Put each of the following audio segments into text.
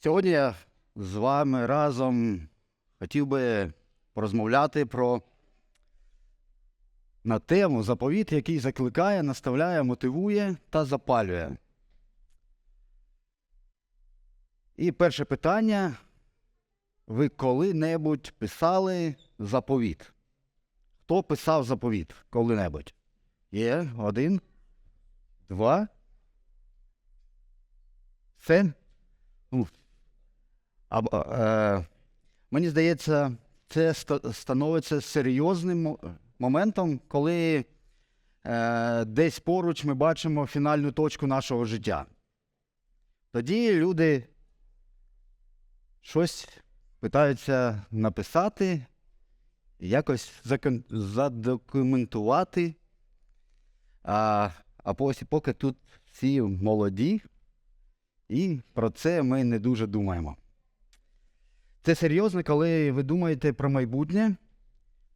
Сьогодні я з вами разом хотів би порозмовляти про на тему заповіт, який закликає, наставляє, мотивує та запалює. І перше питання. Ви коли-небудь писали заповіт? Хто писав заповіт коли-небудь? Є один, два. Все? Ну, або, е, мені здається, це становиться серйозним моментом, коли е, десь поруч ми бачимо фінальну точку нашого життя. Тоді люди щось питаються написати, якось задокументувати. А, а поки тут всі молоді, і про це ми не дуже думаємо. Це серйозно, коли ви думаєте про майбутнє,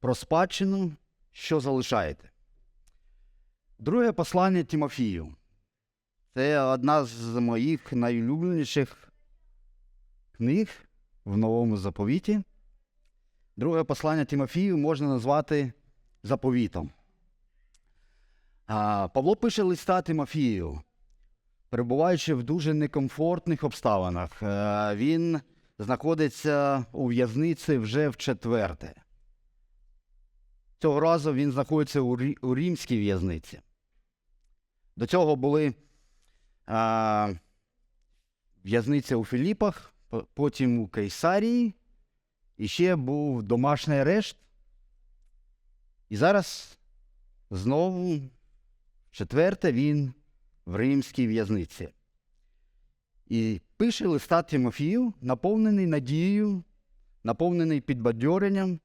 про спадщину, що залишаєте. Друге послання Тимофію. Це одна з моїх найулюбленіших книг в новому заповіті. Друге послання Тимофію можна назвати заповітом. Павло пише листа Тимофію, перебуваючи в дуже некомфортних обставинах. Е, Він знаходиться у в'язниці вже в четверте. Цього разу він знаходиться у, римській в'язниці. До цього були в'язниця у Філіпах, потім у Кейсарії, і ще був домашній арешт. І зараз знову четверте він в римській в'язниці. І пише листа Тимофію, наповнений надією, наповнений підбадьоренням.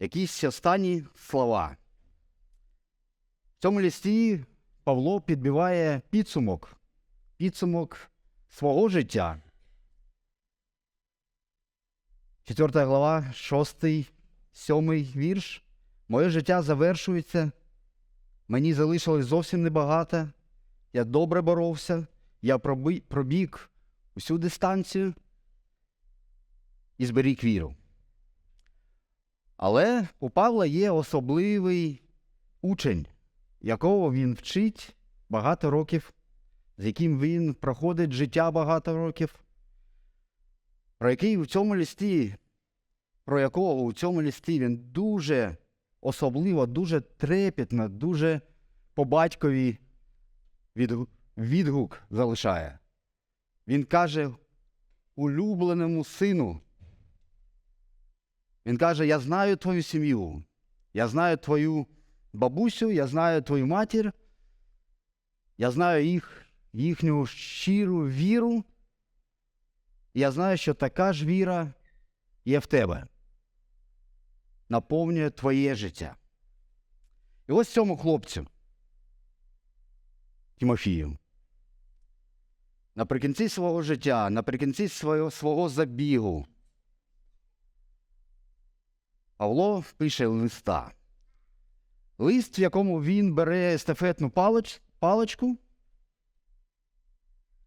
Якісь останні слова. В цьому листі Павло підбиває підсумок, підсумок свого життя. Четверта глава, шостий, сьомий вірш. Моє життя завершується. Мені залишилось зовсім небагато. Я добре боровся, я пробіг усю дистанцію і зберіг віру. Але у Павла є особливий учень, якого він вчить багато років, з яким він проходить життя багато років, про який у цьому листі, про якого у цьому листі він дуже особливо, дуже трепетно, дуже по батькові відгу- відгук залишає. Він каже улюбленому сину. Він каже: Я знаю твою сім'ю, я знаю твою бабусю, я знаю твою матір, я знаю їх, їхню щиру віру. Я знаю, що така ж віра є в тебе. Наповнює твоє життя. І ось цьому хлопцю, Тимофію, наприкінці свого життя, наприкінці свого, свого забігу, Павло пише листа. Лист, в якому він бере естафетну палич, паличку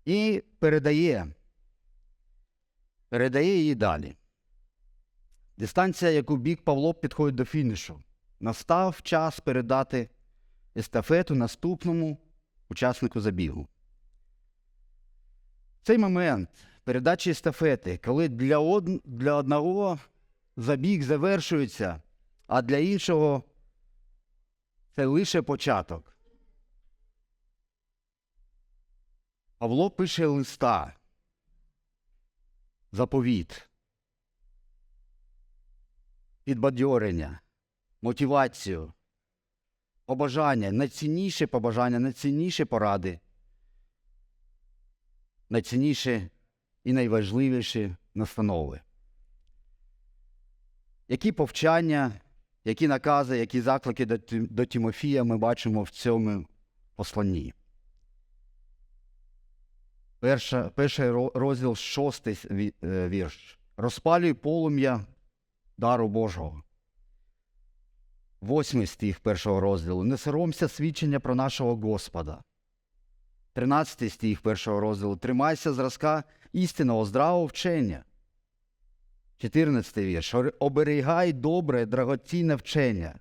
і передає, передає її далі. Дистанція, яку бік Павло підходить до фінішу. Настав час передати естафету наступному учаснику забігу. Цей момент передачі естафети, коли для, од... для одного забіг завершується, а для іншого це лише початок. Павло пише листа, заповіт, підбадьорення, мотивацію, побажання, найцінніше побажання, найцінніші поради, найцінніші і найважливіші настанови. Які повчання, які накази, які заклики до, Тимофія ми бачимо в цьому посланні? Перша, перший розділ, шостий е, вірш. Розпалюй полум'я дару Божого. Восьмий стих першого розділу. Не соромся свідчення про нашого Господа. 13 стих першого розділу. Тримайся зразка істинного, здравого вчення. 14 вірш. Оберігай добре, драгоцінне вчення.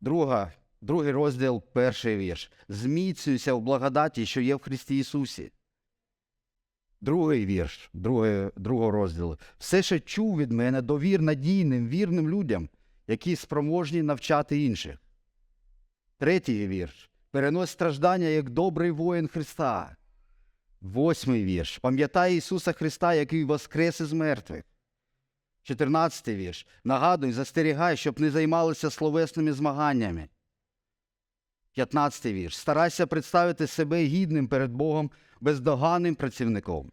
Друга, другий розділ, перший вірш. Зміцнюйся в благодаті, що є в Христі Ісусі. Другий вірш, другий, другого розділу. Все, що чув від мене, довір надійним, вірним людям, які спроможні навчати інших. Третій вірш. Перенось страждання як добрий воїн Христа. Восьмий вірш. Пам'ятай Ісуса Христа, який воскрес із мертвих. 14 вірш. Нагадуй, застерігай, щоб не займалися словесними змаганнями. 15 вірш. Старайся представити себе гідним перед Богом, бездоганним працівником.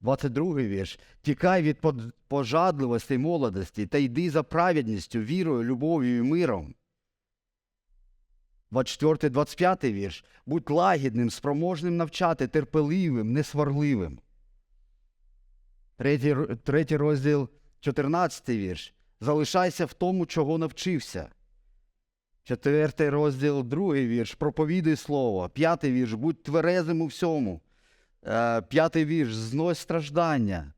22 вірш. Тікай від пожадливості молодості та йди за праведністю, вірою, любов'ю і миром. 24, 25 вірш. Будь лагідним, спроможним навчати, терпеливим, несварливим. Третій, третій розділ, 14 вірш. Залишайся в тому, чого навчився. Четвертий розділ, другий вірш. Проповідуй слово. П'ятий вірш. Будь тверезим у всьому. Е, П'ятий вірш. Знось страждання.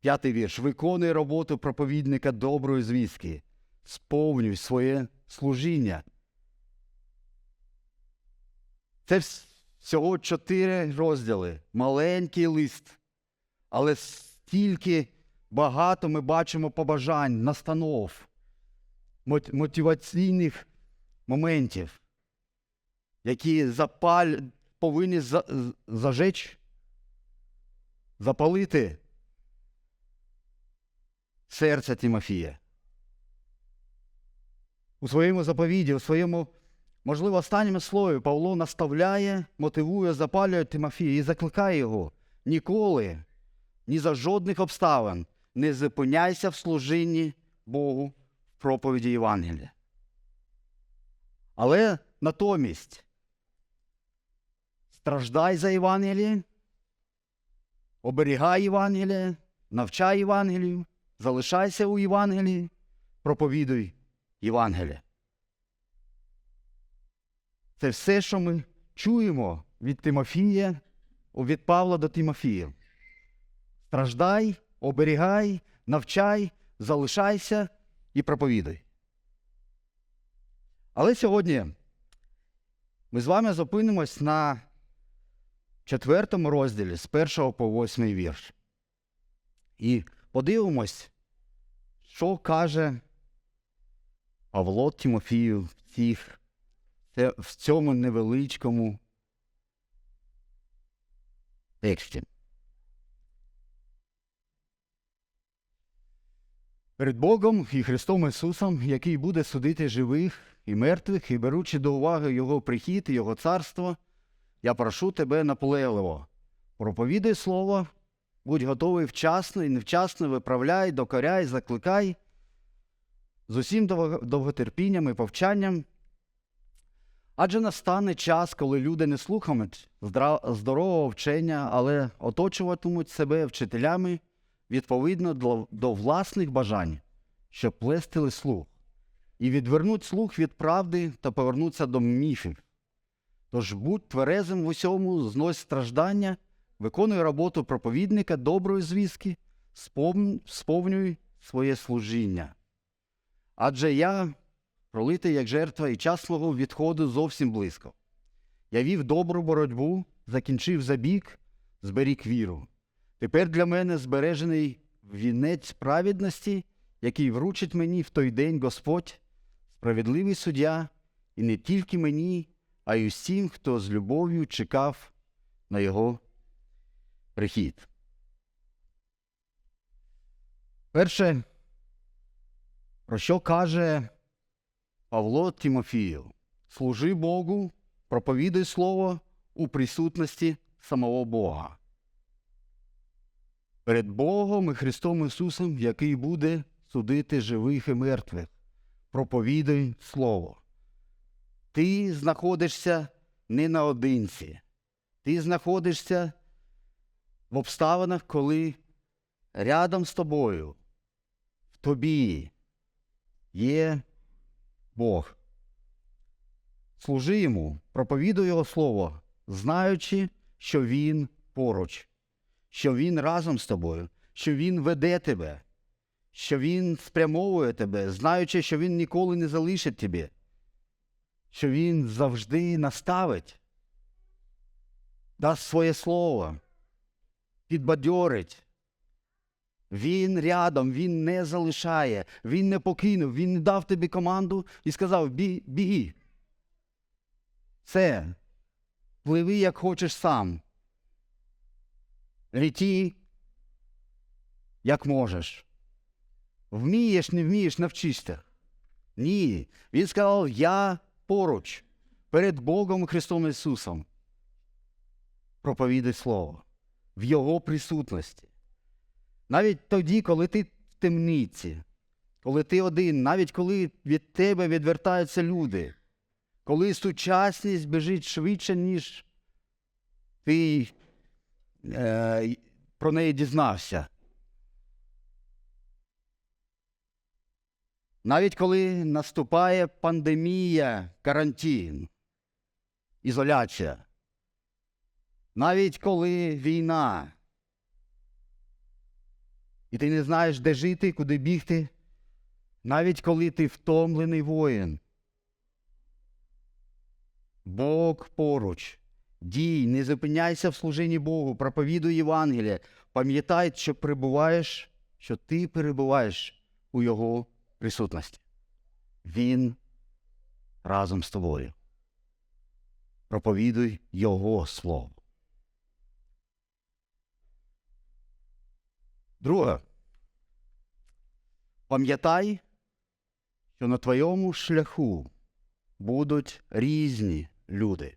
П'ятий вірш. Виконуй роботу проповідника доброї звістки. Сповнюй своє служіння. Це всього чотири розділи. Маленький лист. Але стільки багато ми бачимо побажань, настанов, мотиваційних моментів, які запаль... повинні за... зажечь, запалити серце Тимофія. У своєму заповіді, у своєму, можливо, останньому слові Павло наставляє, мотивує, запалює Тимофія і закликає його ніколи, ні за жодних обставин не зупиняйся в служінні Богу в проповіді Євангелія. Але натомість страждай за Євангеліє, оберігай Євангеліє, навчай Євангелію, залишайся у Євангелії, проповідуй Євангелія. Це все, що ми чуємо від Тимофія, від Павла до Тимофія. Страждай, оберігай, навчай, залишайся і проповідуй. Але сьогодні ми з вами зупинимось на четвертому розділі з першого по восьмий вірш. І подивимось, що каже Павло Тимофію в, цих, це- в цьому невеличкому тексті. Перед Богом і Христом Ісусом, який буде судити живих і мертвих, і беручи до уваги Його прихід і Його царство, я прошу тебе наполегливо. Проповідай слово, будь готовий вчасно і невчасно виправляй, докоряй, закликай з усім довготерпінням і повчанням. Адже настане час, коли люди не слухатимуть здорового вчення, але оточуватимуть себе вчителями відповідно до, власних бажань, щоб плестили слух, і відвернуть слух від правди та повернуться до міфів. Тож будь тверезим в усьому, знось страждання, виконуй роботу проповідника доброї звістки, сповнюй своє служіння. Адже я пролитий як жертва, і час свого відходу зовсім близько. Я вів добру боротьбу, закінчив забіг, зберіг віру. Тепер для мене збережений вінець праведності, який вручить мені в той день Господь, справедливий суддя, і не тільки мені, а й усім, хто з любов'ю чекав на його прихід. Перше, про що каже Павло Тимофію? Служи Богу, проповідуй Слово у присутності самого Бога. Перед Богом і Христом Ісусом, який буде судити живих і мертвих. Проповідуй Слово. Ти знаходишся не наодинці. Ти знаходишся в обставинах, коли рядом з тобою, в тобі є Бог. Служи йому, проповідуй його слово, знаючи, що він поруч, що він разом з тобою, що він веде тебе, що він спрямовує тебе, знаючи, що він ніколи не залишить тебе, що він завжди наставить, дасть своє слово, підбадьорить. Він рядом, він не залишає, він не покинув, він не дав тобі команду і сказав: «Бі- біги. Це пливи, як хочеш сам. Літі, як можеш. Вмієш, не вмієш, навчишся. Ні. Він сказав: Я поруч перед Богом Христом Ісусом. Проповідай Слово в Його присутності. Навіть тоді, коли ти в темниці, коли ти один, навіть коли від тебе відвертаються люди, коли сучасність біжить швидше, ніж ти е, про неї дізнався. Навіть коли наступає пандемія, карантин, ізоляція, навіть коли війна, і ти не знаєш, де жити, куди бігти, навіть коли ти втомлений воїн. Бог поруч. Дій, не зупиняйся в служінні Богу, проповідуй Євангеліє. Пам'ятай, що перебуваєш, що ти перебуваєш у Його присутності. Він разом з тобою. Проповідуй Його Слово. Друге. Пам'ятай, що на твоєму шляху будуть різні люди.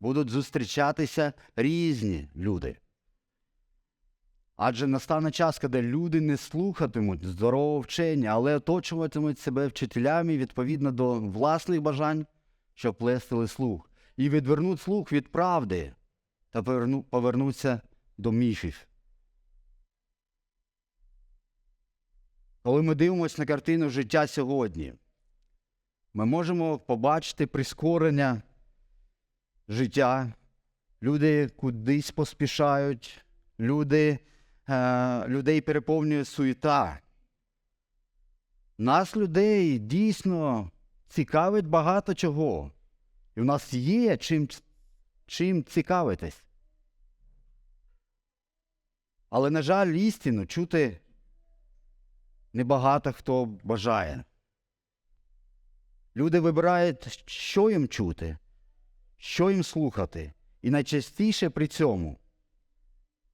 Будуть зустрічатися різні люди. Адже настане час, коли люди не слухатимуть здорового вчення, але оточуватимуть себе вчителями відповідно до власних бажань, що плестили слух, і відвернуть слух від правди та повернуться до міфів. Коли ми дивимося на картину життя сьогодні, ми можемо побачити прискорення життя. Люди кудись поспішають, люди, е, людей переповнює суєта. Нас, людей, дійсно цікавить багато чого. І в нас є чим, чим цікавитись. Але, на жаль, істину чути небагато хто бажає. Люди вибирають, що їм чути, що їм слухати. І найчастіше при цьому,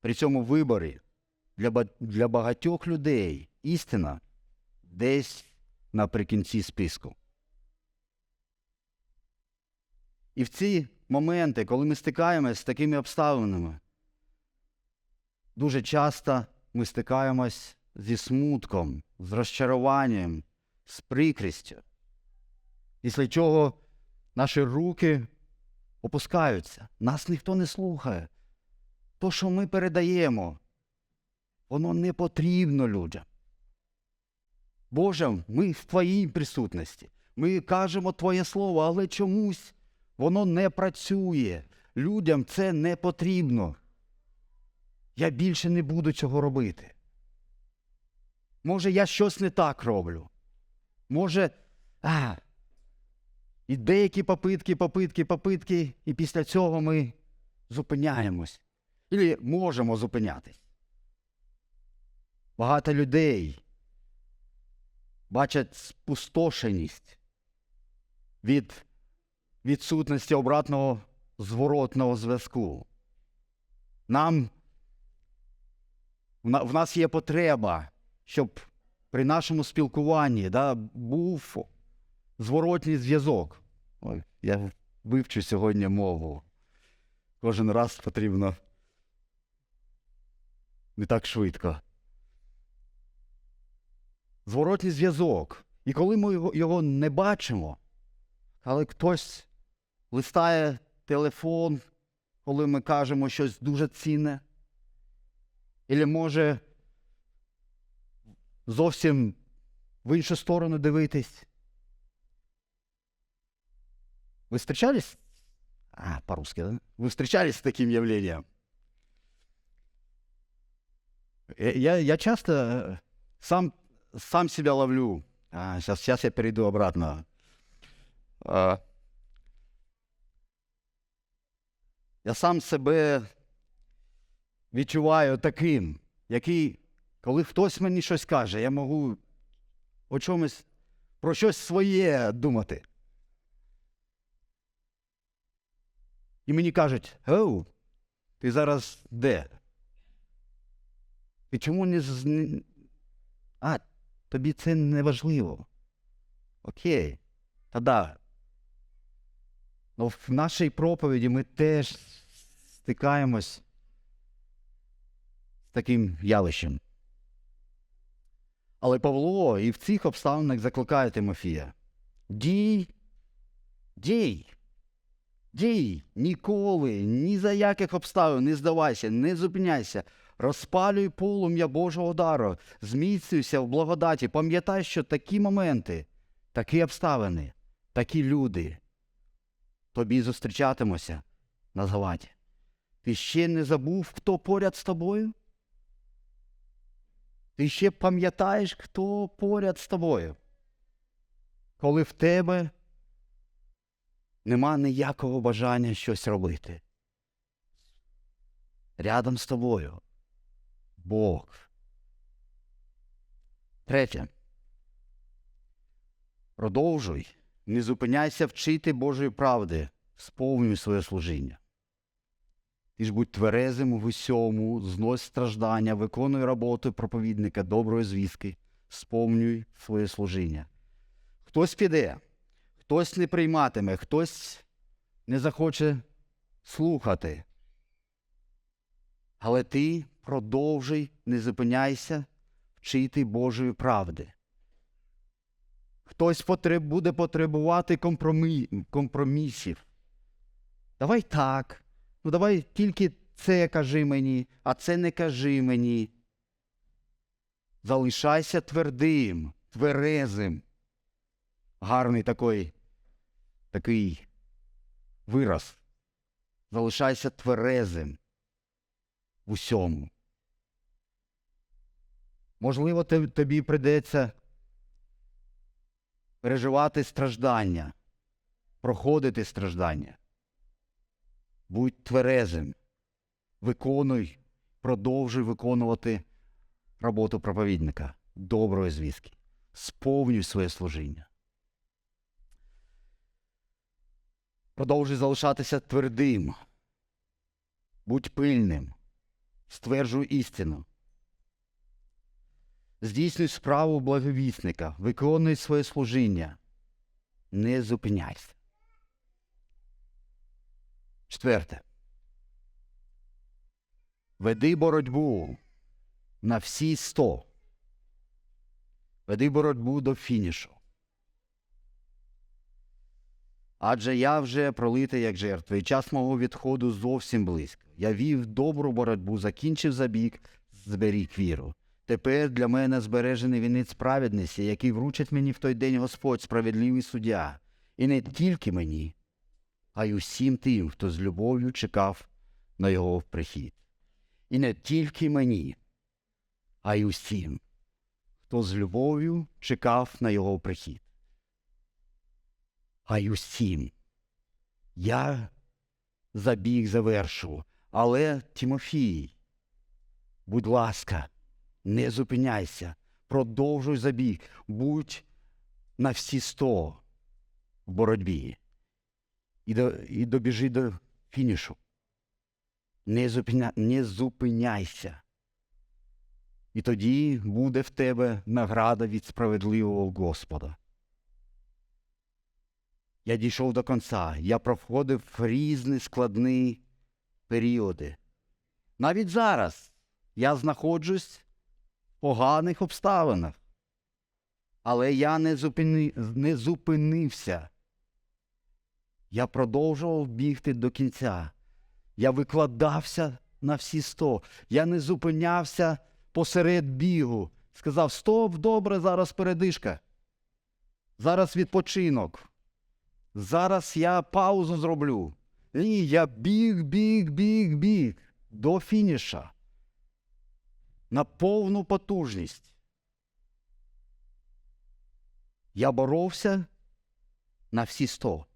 при цьому виборі для, для багатьох людей істина десь наприкінці списку. І в ці моменти, коли ми стикаємося з такими обставинами, дуже часто ми стикаємось зі смутком, з розчаруванням, з прикрістю, після чого наші руки опускаються, нас ніхто не слухає. То, що ми передаємо, воно не потрібно людям. Боже, ми в Твоїй присутності. Ми кажемо Твоє Слово, але чомусь воно не працює. Людям це не потрібно. Я більше не буду цього робити. Може, я щось не так роблю. Може, а, і деякі попитки, попитки, попитки, і після цього ми зупиняємось. І можемо зупинятись. Багато людей бачать спустошеність від відсутності обратного зворотного зв'язку. Нам в нас є потреба, щоб при нашому спілкуванні да, був зворотній зв'язок. Я вивчу сьогодні мову. Кожен раз потрібно не так швидко. Зворотній зв'язок. І коли ми його не бачимо, але хтось листає телефон, коли ми кажемо щось дуже цінне, або може зовсім в іншу сторону дивитись. Вы встречались? А, по-русски, да? Вы встречались с таким явлением? Э, Я, я часто э, сам, сам себя ловлю. А, сейчас, сейчас я перейду обратно. А, я сам себе відчуваю таким, який, коли хтось мені щось каже, я можу о чомусь про щось своє думати. І мені кажуть, оу, ти зараз де? Ти чому не з. А, тобі це не важливо. Окей. Та да. Ну, в нашій проповіді ми теж стикаємось з таким явищем. Але Павло і в цих обставинах закликає Тимофія. Дій, дій, дій, ніколи, ні за яких обставин не здавайся, не зупиняйся. Розпалюй полум'я Божого дару, зміцнюйся в благодаті. Пам'ятай, що такі моменти, такі обставини, такі люди тобі зустрічатимуться на згладі. Ти ще не забув, хто поряд з тобою? Ти ще пам'ятаєш, хто поряд з тобою? Коли в тебе нема ніякого бажання щось робити. Рядом з тобою Бог. Третє. Продовжуй, не зупиняйся вчити Божої правди, сповнюй своє служіння. Ти ж будь тверезим в усьому, знось страждання, виконуй роботу проповідника доброї звістки, сповнюй своє служіння. Хтось піде, хтось не прийматиме, хтось не захоче слухати. Але ти продовжуй, не зупиняйся вчити Божої правди. Хтось потреб, буде потребувати компромі, компромісів. Давай так. Ну давай тільки це кажи мені, а це не кажи мені. Залишайся твердим, тверезим. Гарний такий, такий вираз. Залишайся тверезим в усьому. Можливо, тобі прийдеться переживати страждання, проходити страждання. Будь тверезим, виконуй, продовжуй виконувати роботу проповідника, доброї звістки, сповнюй своє служіння. Продовжуй залишатися твердим, будь пильним, стверджуй істину. Здійснюй справу благовісника, виконуй своє служіння. Не зупиняйся. Четверте. Веди боротьбу на всі сто. Веди боротьбу до фінішу. Адже я вже пролитий як жертва, і час мого відходу зовсім близько. Я вів добру боротьбу, закінчив забіг, зберіг віру. Тепер для мене збережений вінець праведності, який вручить мені в той день Господь, справедливий суддя. І не тільки мені, а й усім тим, хто з любов'ю чекав на його прихід. І не тільки мені, а й усім, хто з любов'ю чекав на його прихід. А й усім. Я забіг завершу, але Тимофій, будь ласка, не зупиняйся, продовжуй забіг, будь на всі сто в боротьбі і, до, і добіжи до фінішу. Не, зупиня, не зупиняйся. І тоді буде в тебе награда від справедливого Господа. Я дійшов до кінця, я проходив різні складні періоди. Навіть зараз я знаходжусь в поганих обставинах. Але я не, зупини, не зупинився. Я продовжував бігти до кінця. Я викладався на всі сто. Я не зупинявся посеред бігу. Сказав: Стоп, добре, зараз передишка. Зараз відпочинок. Зараз я паузу зроблю. Ні, я біг, біг, біг, біг до фініша. На повну потужність. Я боровся на всі сто.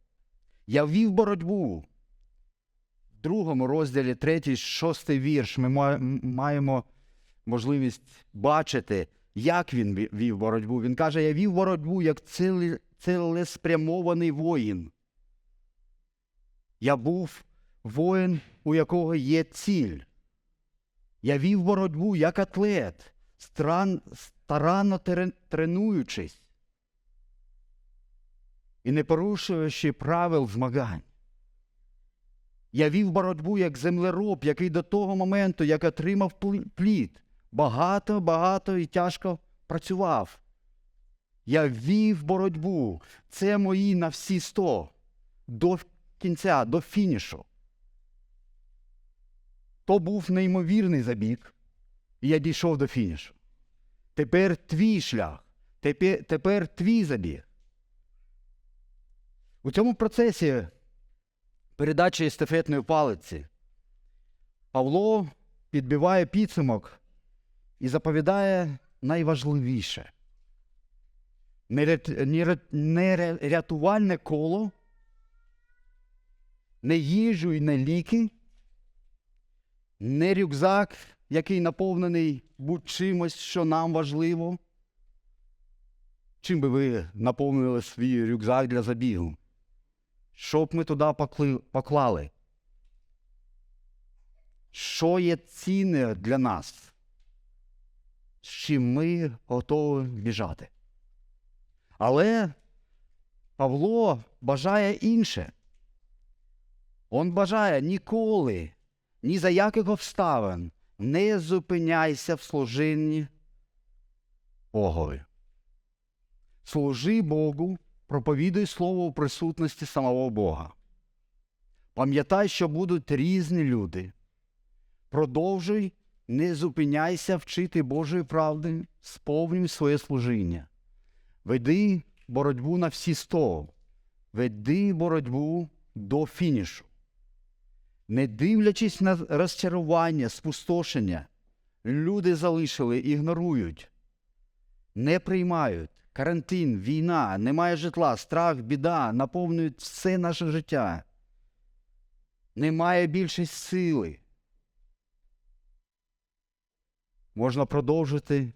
Я вів боротьбу. В другому розділі, третій, шостий вірш, ми маємо можливість бачити, як він ві- вів боротьбу. Він каже: Я вів боротьбу як цілеспрямований воїн. Я був воїн, у якого є ціль. Я вів боротьбу як атлет, старанно тренуючись і не порушуючи правил змагань. Я вів боротьбу як землероб, який до того моменту, як отримав плі- плід, багато, багато і тяжко працював. Я вів боротьбу. Це мої на всі сто. До кінця, до фінішу. То був неймовірний забіг, і я дійшов до фінішу. Тепер твій шлях, тепер, тепер твій забіг. У цьому процесі передачі естафетної палиці Павло підбиває підсумок і заповідає найважливіше. Не рят- не рят- не ря- рятувальне коло, не їжу і не ліки, не рюкзак, який наповнений будь-чимось, що нам важливо. Чим би ви наповнили свій рюкзак для забігу? Що б ми туди поклали? Що є цінне для нас? З чим ми готові біжати? Але Павло бажає інше. Он бажає ніколи, ні за яких обставин не зупиняйся в служінні Богові. Служи Богу, проповідуй слово у присутності самого Бога. Пам'ятай, що будуть різні люди. Продовжуй, не зупиняйся вчити Божої правди, сповнюй своє служіння. Веди боротьбу на всі сто. Веди боротьбу до фінішу. Не дивлячись на розчарування, спустошення, люди залишили, ігнорують, не приймають. Карантин, війна, немає житла, страх, біда наповнюють все наше життя. Немає більше сили. Можна продовжити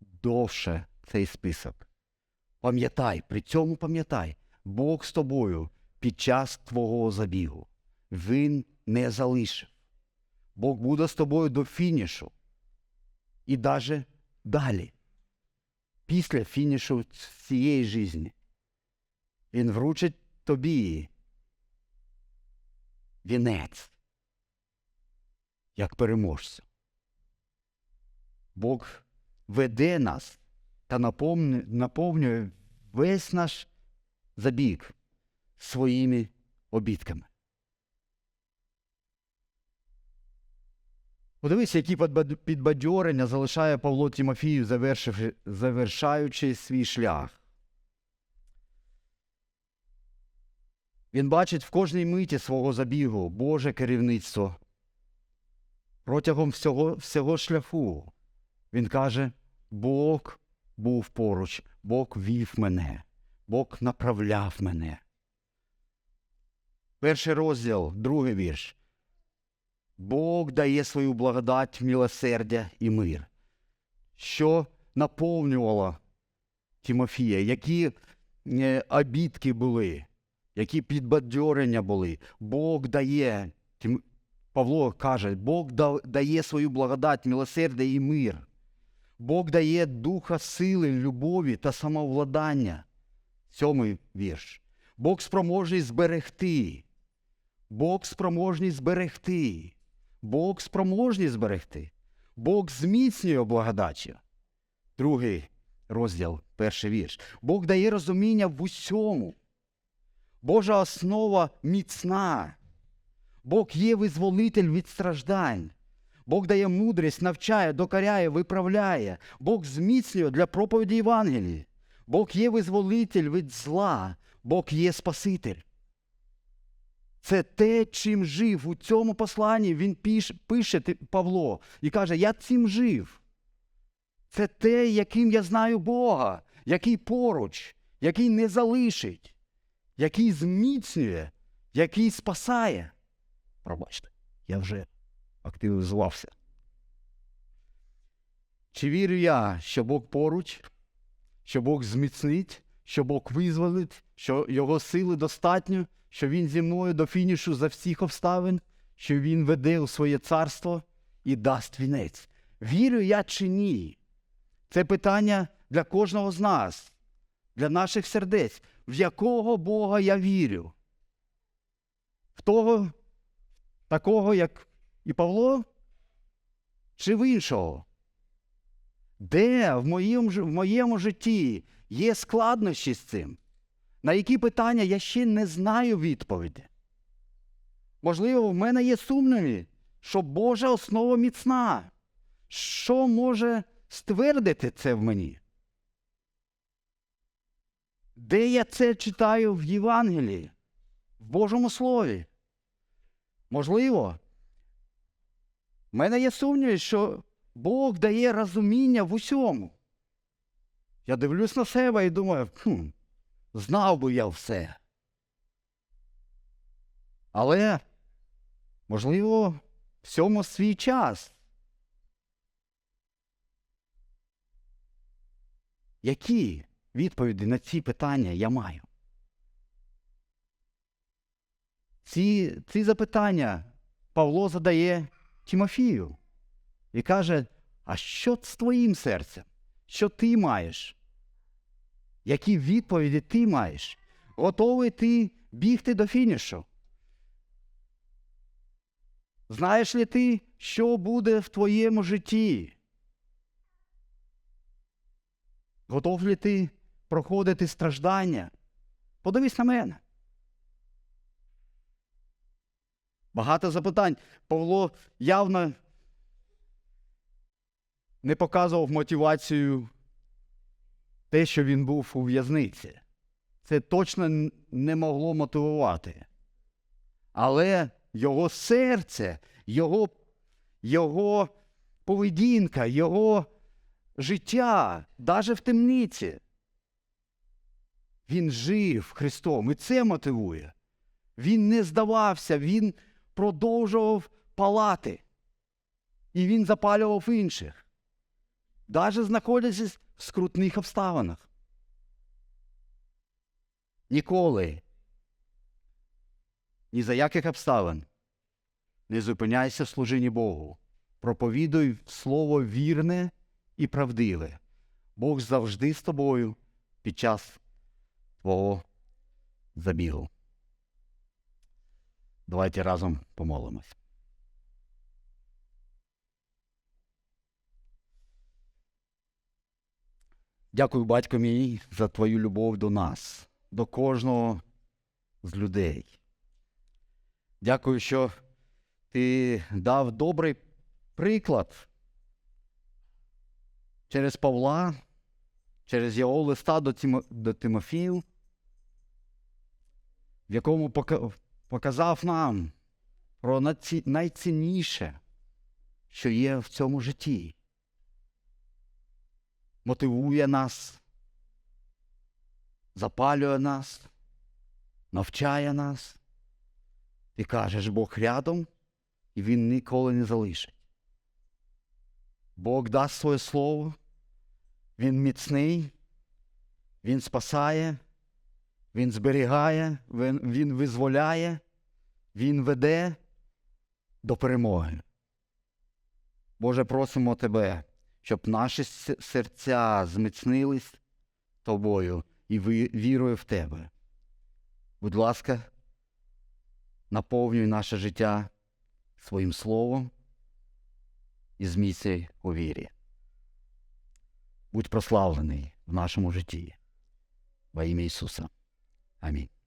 довше цей список. Пам'ятай, при цьому пам'ятай, Бог з тобою під час твого забігу. Він не залишив. Бог буде з тобою до фінішу. І навіть далі. Після фінішу цієї житті. Він вручить тобі вінець, як переможцю. Бог веде нас та наповнює, весь наш забіг своїми обідками. Подивися, які підбадьорення залишає Павло завершивши, завершаючи свій шлях. Він бачить в кожній миті свого забігу Боже керівництво. Протягом всього, всього шляху він каже: Бог був поруч, Бог вів мене, Бог направляв мене. Перший розділ, другий вірш. Бог дає свою благодать, милосердя і мир, що наповнювало Тимофія, які е, обідки були, які підбадьорення були. Бог дає, Павло каже, Бог дає свою благодать, милосердя і мир. Бог дає духа сили, любові та самовладання. Сьомий вірш. Бог спроможний зберегти. Бог спроможний зберегти. Бог спроможний зберегти. Бог зміцнює благодаттю. Другий розділ, перший вірш. Бог дає розуміння в усьому. Божа основа міцна. Бог є визволитель від страждань. Бог дає мудрість, навчає, докоряє, виправляє. Бог зміцнює для проповіді Євангелії. Бог є визволитель від зла. Бог є Спаситель. Це те, чим жив у цьому посланні. Він пише, пише Павло і каже: Я цим жив. Це те, яким я знаю Бога, який поруч, який не залишить, який зміцнює, який спасає. Пробачте, я вже активізувався. Чи вірю я, що Бог поруч, що Бог зміцнить, що Бог визволить, що Його сили достатньо, що Він зі мною до фінішу за всіх обставин, що Він веде у своє царство і дасть вінець. Вірю я чи ні? Це питання для кожного з нас, для наших сердець, в якого Бога я вірю? В того, такого, як і Павло, чи в іншого? Де в моєму, в моєму житті є складнощі з цим? На які питання я ще не знаю відповіді? Можливо, в мене є сумніви, що Божа основа міцна. Що може ствердити це в мені? Де я це читаю в Євангелії, в Божому Слові? Можливо, в мене є сумніви, що Бог дає розуміння в усьому. Я дивлюсь на себе і думаю, хм, знав би я все. Але, можливо, всьому свій час. Які відповіді на ці питання я маю? Ці, ці запитання Павло задає Тимофію і каже: А що з твоїм серцем? Що ти маєш? Які відповіді ти маєш? Готовий ти бігти до фінішу? Знаєш ли ти, що буде в твоєму житті? Готов ли ти проходити страждання? Подивись на мене. Багато запитань. Павло явно не показував мотивацію те, що він був у в'язниці. Це точно не могло мотивувати. Але його серце, його, його поведінка, його життя, навіть в темниці. Він жив Христом, і це мотивує. Він не здавався, він продовжував палати. І він запалював інших, навіть знаходячись в скрутних обставинах. Ніколи, ні за яких обставин не зупиняйся в служінні Богу. Проповідуй слово вірне і правдиве. Бог завжди з тобою під час твого забігу. Давайте разом помолимось. Дякую, батько мій, за твою любов до нас, до кожного з людей. Дякую, що ти дав добрий приклад через Павла, через його листа до, Тимо, до Тимофію, в якому показав нам про найцінніше, що є в цьому житті. Мотивує нас, запалює нас, навчає нас. Ти кажеш, Бог рядом, і Він ніколи не залишить. Бог дасть своє слово, Він міцний, Він спасає, Він зберігає, Він, він визволяє, Він веде до перемоги. Боже, просимо Тебе, щоб наші серця зміцнились Тобою і вірою в Тебе. Будь ласка, наповнюй наше життя своїм словом і зміцнюй у вірі. Будь прославлений в нашому житті. Во ім'я Ісуса. Амінь.